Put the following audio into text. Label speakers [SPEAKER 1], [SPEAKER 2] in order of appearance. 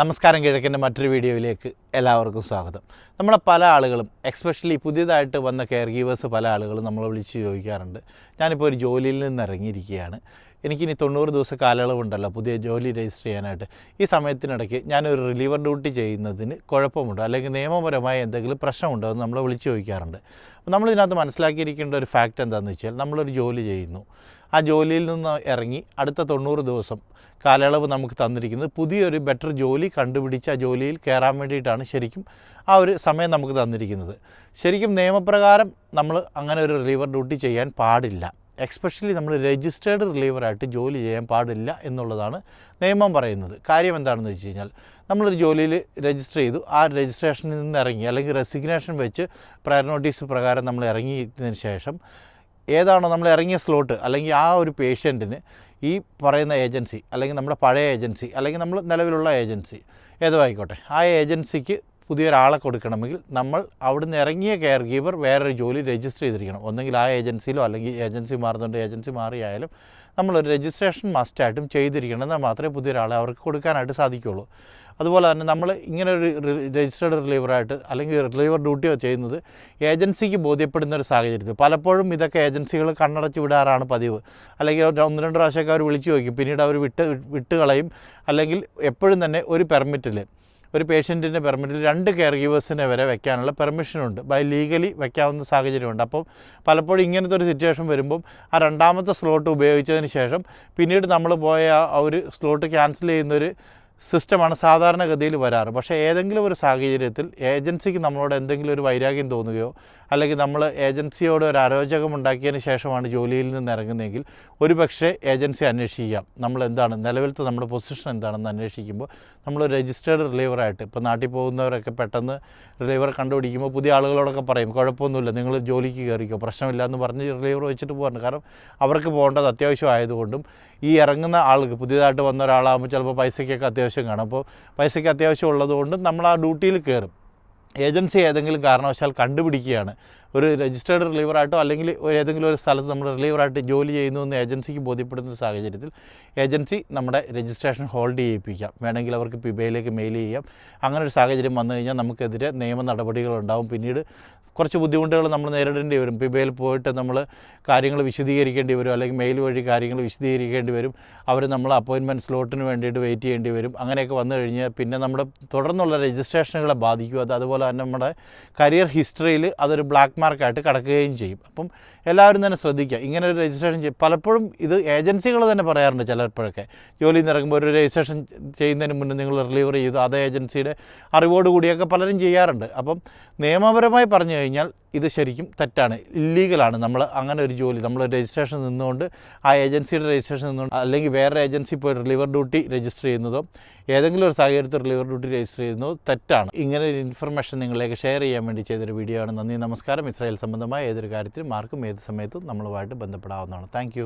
[SPEAKER 1] നമസ്കാരം കിഴക്കിന്റെ മറ്റൊരു വീഡിയോയിലേക്ക് എല്ലാവർക്കും സ്വാഗതം. നമ്മളെ പല ആളുകളും എക്സ്പെഷ്യലി പുതിയതായിട്ട് വന്ന കെയർ ഗീവേഴ്സ് പല ആളുകളും നമ്മളെ വിളിച്ച് ചോദിക്കാറുണ്ട്. ഞാനിപ്പോൾ ഒരു ജോലിയിൽ നിന്ന് ഇറങ്ങിയിരിക്കുകയാണ് എനിക്കിനി തൊണ്ണൂറ് ദിവസ കാലയളവുണ്ടല്ലോ പുതിയ ജോലി രജിസ്റ്റർ ചെയ്യാനായിട്ട്. ഈ സമയത്തിനിടയ്ക്ക് ഞാനൊരു റിലീവർ ഡ്യൂട്ടി ചെയ്യുന്നതിന് കുഴപ്പമുണ്ടോ. അല്ലെങ്കിൽ നിയമപരമായ എന്തെങ്കിലും പ്രശ്നമുണ്ടോ എന്ന് നമ്മൾ വിളിച്ചു ചോദിക്കാറുണ്ട്. അപ്പോൾ നമ്മളിതിനകത്ത് മനസ്സിലാക്കിയിരിക്കേണ്ട ഒരു ഫാക്റ്റ് എന്താണെന്ന് വെച്ചാൽ നമ്മളൊരു ജോലി ചെയ്യുന്നു. ആ ജോലിയിൽ നിന്ന് ഇറങ്ങി അടുത്ത തൊണ്ണൂറ് ദിവസം കാലയളവ് നമുക്ക് തന്നിരിക്കുന്നത് പുതിയൊരു ബെറ്റർ ജോലി കണ്ടുപിടിച്ച് ആ ജോലിയിൽ കയറാൻ വേണ്ടിയിട്ടാണ് ശരിക്കും ആ ഒരു സമയം നമുക്ക് തന്നിരിക്കുന്നത്. ശരിക്കും നിയമപ്രകാരം നമ്മൾ അങ്ങനെ ഒരു റിലീവർ ഡ്യൂട്ടി ചെയ്യാൻ പാടില്ല. എക്സ്പെഷ്യലി നമ്മൾ രജിസ്റ്റേർഡ് റിലീവറായിട്ട് ജോലി ചെയ്യാൻ പാടില്ല എന്നുള്ളതാണ് നിയമം പറയുന്നത്. കാര്യം എന്താണെന്ന് വെച്ച് കഴിഞ്ഞാൽ നമ്മളൊരു ജോലിയിൽ രജിസ്റ്റർ ചെയ്തു. ആ രജിസ്ട്രേഷനിൽ നിന്ന് ഇറങ്ങി അല്ലെങ്കിൽ റെസിഗ്നേഷൻ വെച്ച് പ്രയർ നോട്ടീസ് പ്രകാരം നമ്മൾ ഇറങ്ങിയതിന് ശേഷം ഏതാണോ നമ്മൾ ഇറങ്ങിയ സ്ലോട്ട് അല്ലെങ്കിൽ ആ ഒരു പേഷ്യന്റിന് ഈ പറയുന്ന ഏജൻസി അല്ലെങ്കിൽ നമ്മുടെ പഴയ ഏജൻസി അല്ലെങ്കിൽ നമ്മൾ നിലവിലുള്ള ഏജൻസി ഏതോ ആയിക്കോട്ടെ ആ ഏജൻസിക്ക് പുതിയൊരാളെ കൊടുക്കണമെങ്കിൽ നമ്മൾ അവിടുന്ന് ഇറങ്ങിയ കെയർ ഗീവർ വേറൊരു ജോലി രജിസ്റ്റർ ചെയ്തിരിക്കണം. ഒന്നെങ്കിൽ ആ ഏജൻസിയിലോ അല്ലെങ്കിൽ ഏജൻസി മാറുന്നുണ്ട് ഏജൻസി മാറിയായാലും നമ്മളൊരു രജിസ്ട്രേഷൻ മസ്റ്റായിട്ടും ചെയ്തിരിക്കണം. എന്നാൽ മാത്രമേ പുതിയൊരാളെ അവർക്ക് കൊടുക്കാനായിട്ട് സാധിക്കുകയുള്ളൂ. അതുപോലെ തന്നെ നമ്മൾ ഇങ്ങനെ ഒരു രജിസ്റ്റേർഡ് റിലീവറായിട്ട് അല്ലെങ്കിൽ റിലീവർ ഡ്യൂട്ടിയോ ചെയ്യുന്നത് ഏജൻസിക്ക് ബോധ്യപ്പെടുന്ന ഒരു സാഹചര്യത്തിൽ. പലപ്പോഴും ഇതൊക്കെ ഏജൻസികൾ കണ്ണടച്ച് വിടാറാണ് പതിവ്. അല്ലെങ്കിൽ ഒന്ന് രണ്ട് പ്രാവശ്യമൊക്കെ അവർ വിളിച്ചു ചോദിക്കും. പിന്നീട് അവർ വിട്ട് വിട്ട് കളയും അല്ലെങ്കിൽ എപ്പോഴും തന്നെ ഒരു പെർമിറ്റിൽ ഒരു പേഷ്യന്റിന്റെ പെർമിറ്റിൽ രണ്ട് കെയർ ഗീവേഴ്സിനെ വരെ വെക്കാനുള്ള പെർമിഷനുണ്ട് ബൈ ലീഗലി വെക്കാവുന്ന സാഹചര്യമുണ്ട്. അപ്പം പലപ്പോഴും ഇങ്ങനത്തെ ഒരു സിറ്റുവേഷൻ വരുമ്പം ആ രണ്ടാമത്തെ സ്ലോട്ട് ഉപയോഗിച്ചതിന് ശേഷം പിന്നീട് നമ്മൾ പോയ ആ ഒരു സ്ലോട്ട് ക്യാൻസൽ ചെയ്യുന്നൊരു സിസ്റ്റമാണ് സാധാരണഗതിയിൽ വരാറ്. പക്ഷേ ഏതെങ്കിലും ഒരു സാഹചര്യത്തിൽ ഏജൻസിക്ക് നമ്മളോട് എന്തെങ്കിലും ഒരു വൈരാഗ്യം തോന്നുകയോ അല്ലെങ്കിൽ നമ്മൾ ഏജൻസിയോട് ഒരു അരോചകം ഉണ്ടാക്കിയതിന് ശേഷമാണ് ജോലിയിൽ നിന്ന് ഇറങ്ങുന്നതെങ്കിൽ ഒരു പക്ഷേ ഏജൻസി അന്വേഷിക്കാം. നമ്മൾ എന്താണ് നിലവിലത്തെ നമ്മുടെ പൊസിഷൻ എന്താണെന്ന് അന്വേഷിക്കുമ്പോൾ നമ്മൾ രജിസ്റ്റേർഡ് റിലീവറായിട്ട് ഇപ്പോൾ നാട്ടിൽ പോകുന്നവരൊക്കെ പെട്ടെന്ന് റിലീവർ കണ്ടുപിടിക്കുമ്പോൾ പുതിയ ആളുകളോടൊക്കെ പറയും കുഴപ്പമൊന്നുമില്ല നിങ്ങൾ ജോലിക്ക് കയറിക്കോ പ്രശ്നമില്ല എന്ന് പറഞ്ഞ് റിലീവർ വെച്ചിട്ട് പോകാറുണ്ട്. കാരണം അവർക്ക് പോകേണ്ടത് അത്യാവശ്യം ആയതുകൊണ്ടും ഈ ഇറങ്ങുന്ന ആൾക്ക് പുതിയതായിട്ട് വന്ന ഒരാളാകുമ്പോൾ ചിലപ്പോൾ പൈസയ്ക്കൊക്കെ അത്യാവശ്യം കാണും. അപ്പോൾ പൈസയ്ക്ക് അത്യാവശ്യം ഉള്ളതുകൊണ്ട് നമ്മൾ ആ ഡ്യൂട്ടിയിൽ കയറും. ഏജൻസി ഏതെങ്കിലും കാരണവശാൽ കണ്ടുപിടിക്കുകയാണ്. ഒരു രജിസ്റ്റേർഡ് റിലീവറായിട്ടോ അല്ലെങ്കിൽ ഏതെങ്കിലും ഒരു സ്ഥലത്ത് നമ്മൾ റിലീവറായിട്ട് ജോലി ചെയ്യുന്നു എന്ന് ഏജൻസിക്ക് ബോധ്യപ്പെടുന്ന സാഹചര്യത്തിൽ ഏജൻസി നമ്മുടെ രജിസ്ട്രേഷൻ ഹോൾഡ് ചെയ്യിപ്പിക്കാം. വേണമെങ്കിൽ അവർക്ക് പിബയിലേക്ക് മെയിൽ ചെയ്യാം. അങ്ങനെ ഒരു സാഹചര്യം വന്നു കഴിഞ്ഞാൽ നമുക്കെതിരെ നിയമ നടപടികളുണ്ടാവും പിന്നീട് കുറച്ച് ബുദ്ധിമുട്ടുകൾ നമ്മൾ നേരിടേണ്ടി വരും. പിബയിൽ പോയിട്ട് നമ്മൾ കാര്യങ്ങൾ വിശദീകരിക്കേണ്ടി വരും. അല്ലെങ്കിൽ മെയിൽ വഴി കാര്യങ്ങൾ വിശദീകരിക്കേണ്ടി വരും. അവർ നമ്മൾ അപ്പോയിൻമെന്റ് സ്ലോട്ടിന് വേണ്ടിയിട്ട് വെയിറ്റ് ചെയ്യേണ്ടി വരും. അങ്ങനെയൊക്കെ വന്നു കഴിഞ്ഞാൽ പിന്നെ നമ്മുടെ തുടർന്നുള്ള രജിസ്ട്രേഷനുകളെ ബാധിക്കും. അത് അതുപോലെ തന്നെ നമ്മുടെ കരിയർ ഹിസ്റ്ററിയിൽ അതൊരു ബ്ലാക്ക് മാർക്കായിട്ട് കിടക്കുകയും ചെയ്യും. അപ്പം എല്ലാവരും തന്നെ ശ്രദ്ധിക്കുക. ഇങ്ങനെ ഒരു രജിസ്ട്രേഷൻ ചെയ്യും പലപ്പോഴും ഇത് ഏജൻസികൾ തന്നെ പറയാറുണ്ട് ചിലപ്പോഴൊക്കെ. ജോലിയിൽ നിന്ന് ഇറങ്ങുമ്പോൾ ഒരു രജിസ്ട്രേഷൻ ചെയ്യുന്നതിന് മുന്നേ നിങ്ങൾ റിലീവർ ചെയ്തു അതേ ഏജൻസിയുടെ അറിവോട് കൂടിയൊക്കെ പലരും ചെയ്യാറുണ്ട്. അപ്പം നിയമപരമായി പറഞ്ഞു കഴിഞ്ഞാൽ ഇത് ശരിക്കും തെറ്റാണ്. ഇല്ലീഗലാണ് നമ്മൾ അങ്ങനെ ഒരു ജോലി. നമ്മൾ രജിസ്ട്രേഷൻ നിന്നുകൊണ്ട് ആ ഏജൻസിയുടെ രജിസ്ട്രേഷൻ നിന്നുകൊണ്ട് അല്ലെങ്കിൽ വേറെ ഏജൻസി പോയി റിലിവർ ഡ്യൂട്ടി രജിസ്റ്റർ ചെയ്യുന്നതോ ഏതെങ്കിലും ഒരു സാഹചര്യത്തിൽ റിലിവർ ഡ്യൂട്ടി രജിസ്റ്റർ ചെയ്യുന്നതോ തെറ്റാണ്. ഇങ്ങനെ ഒരു ഇൻഫർമേഷൻ നിങ്ങളിലേക്ക് ഷെയർ ചെയ്യാൻ വേണ്ടി ചെയ്തൊരു വീഡിയോ ആണ്. നന്ദി നമസ്കാരം. ഇസ്രായേൽ സംബന്ധമായ ഏതൊരു കാര്യത്തിലും ആർക്കും ഏത് സമയത്തും നമ്മളുമായിട്ട് ബന്ധപ്പെടാവുന്നതാണ്. താങ്ക്